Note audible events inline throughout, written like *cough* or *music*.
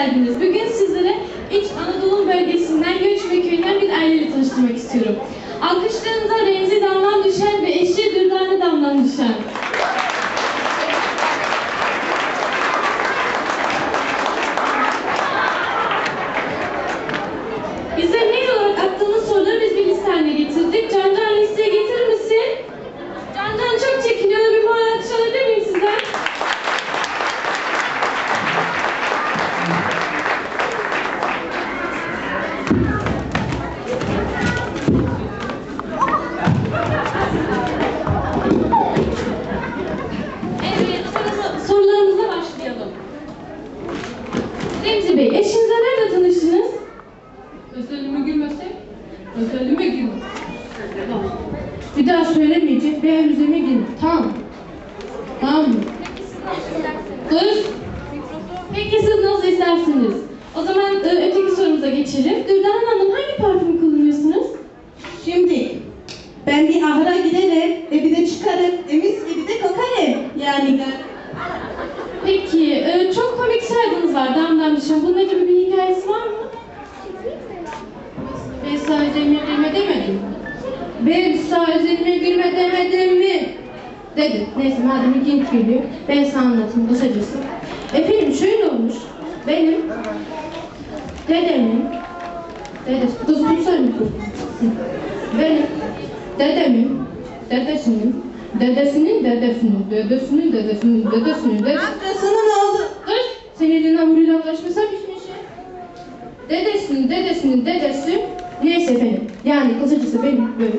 geldiniz. Bugün sizlere İç Anadolu bölgesinden Göçme Köyü'nden bir aileyle tanıştırmak istiyorum. Alkışlarınıza Remzi Damlan Düşen ve eşi Özelime gülmesek? Özelime gülme. Bir daha söylemeyecek benim üzerime gelin. Tamam. Tamam mı? Kız. Peki siz nasıl istersiniz? O zaman e, öteki sorumuza geçelim. Dürdane Hanım hangi parfüm kullanıyorsunuz? Şimdi ben bir ahıra giderim bir de çıkarım. E mis gibi de kokarım. Yani. Peki, e, çok komik soyadınız var Düşen. Bunun gibi bir hikayesi var mı? Sağ üzerime gülme demedim. Ben sağ üzerime gülme demedim mi? Dedim. Neyse madem ilginç geliyor. Ben sana anlatayım kısacası. Efendim şöyle olmuş. Benim dedemin dedesi, kız tutsana. Hı. Benim dedemin dedesinin dedesinin dedesinin dedesinin dedesinin dedesinin dedesinin oldu? Kız sen elinden vuruyla ulaşmasan bir şey. Dedesinin dedesinin dedesi neyse efendim. Yani kısacası benim böyle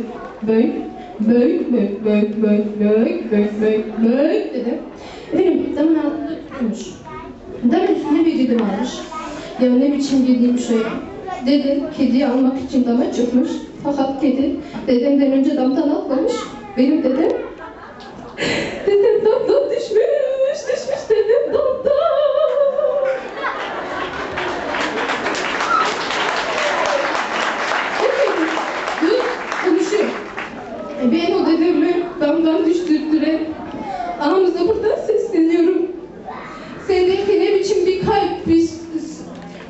böyle böyle böyle böyle böyle böyle böyle böyle böyle dedim. Efendim zaman altında tutmuş. Damın üstüne bir dedim almış. Ya ne biçim dediğim şey. Dede kediyi almak için dama çıkmış. Fakat kedi dedemden önce damdan atlamış. Benim dedem *laughs* Dedem damdan düşmüş, düşmüş dedem damdan. Dur, konuşuyor. E ben o dedemi damdan düştürdüren anamıza buradan sesleniyorum. Sendeki ne biçim bir kalp, bir,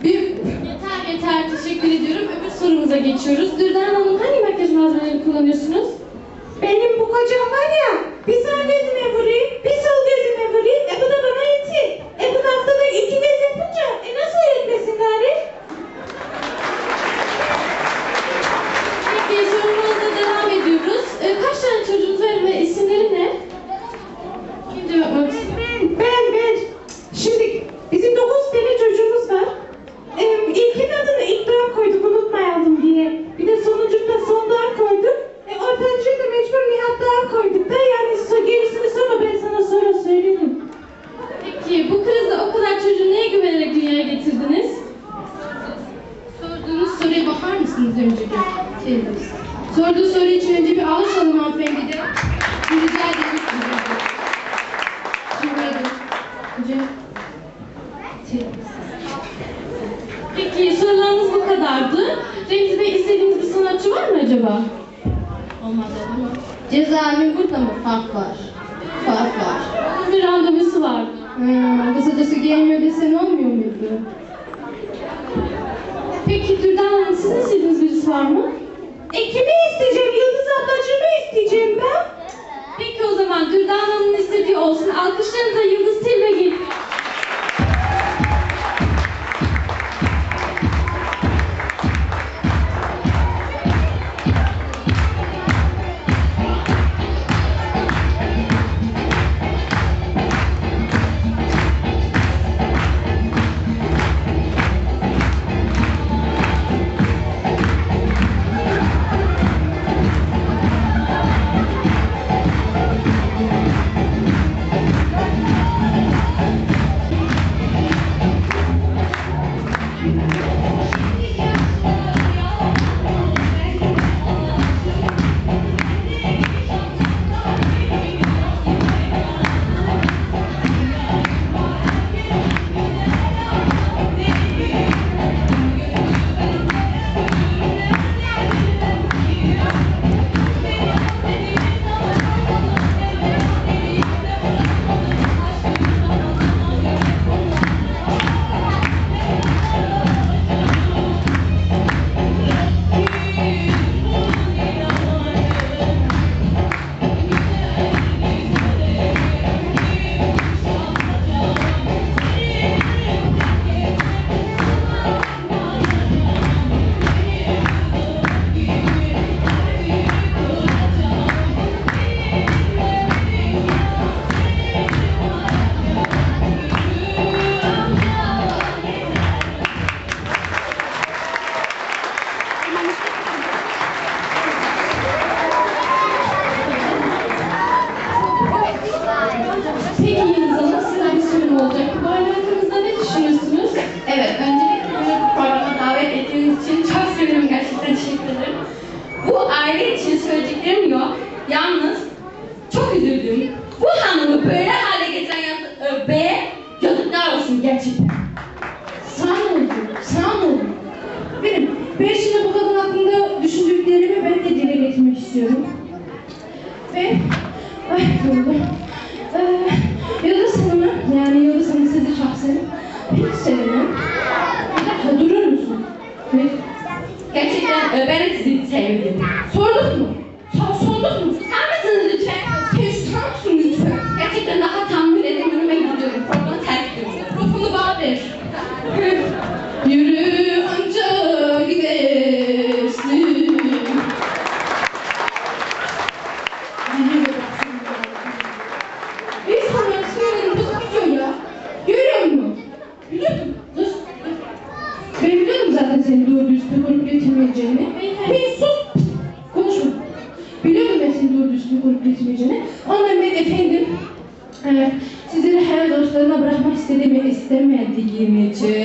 bir Yeter yeter, teşekkür ediyorum. Öbür sorumuza geçiyoruz. Dürdane Hanım hangi makyaj malzemelerini kullanıyorsunuz? Benim bu kocam var ya, bir gözüme vuruyor, bir getirdiniz? sorduğunuz soruya bakar mısınız önce bir? Şey, sorduğu soru için önce bir alış alın hanımefendi de. Rica. Şey, Peki sorularınız bu kadardı. Remzi Bey istediğiniz bir sanatçı var mı acaba? Olmadı ama. Cezaevi burada mı? Fark var. Fark var. Onun bir randevusu vardı. Hmm, kısacası gelmiyor desen olmuyor? Peki türden mühendisiniz ya Onunla bir efendim, e, sizin hayal dostlarına bırakmak istediğimi istemediğim için